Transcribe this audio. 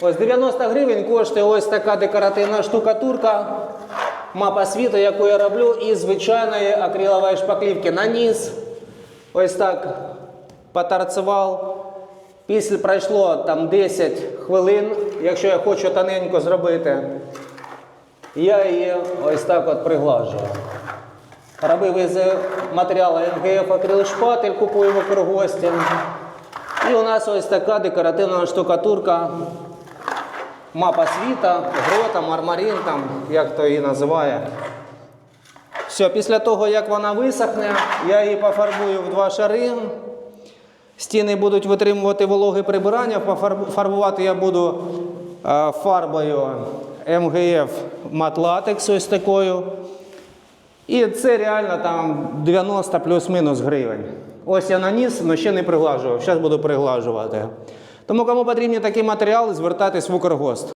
Ось 90 гривень коштує ось така декоративна штукатурка. Мапа світу, яку я роблю, із звичайної акрилової шпаклівки на низ. Ось так потарцював. Після пройшло там 10 хвилин, якщо я хочу тоненько зробити. Я її ось так от приглажую. Робив із матеріалу МГФ акрилшпатель, купую в Укргості. І у нас ось така декоративна штукатурка. Мапа світа, грота, мармарин, там, як то її називає. Все, після того, як вона висохне, я її пофарбую в два шари. Стіни будуть витримувати вологе прибирання. Фарбувати я буду е, фарбою МГФ матлатекс ось такою. І це реально там 90 плюс-мінус гривень. Ось я наніс, але ще не приглажував. Зараз буду приглажувати. Тому кому потрібні такі матеріали, звертайтесь в Укргост.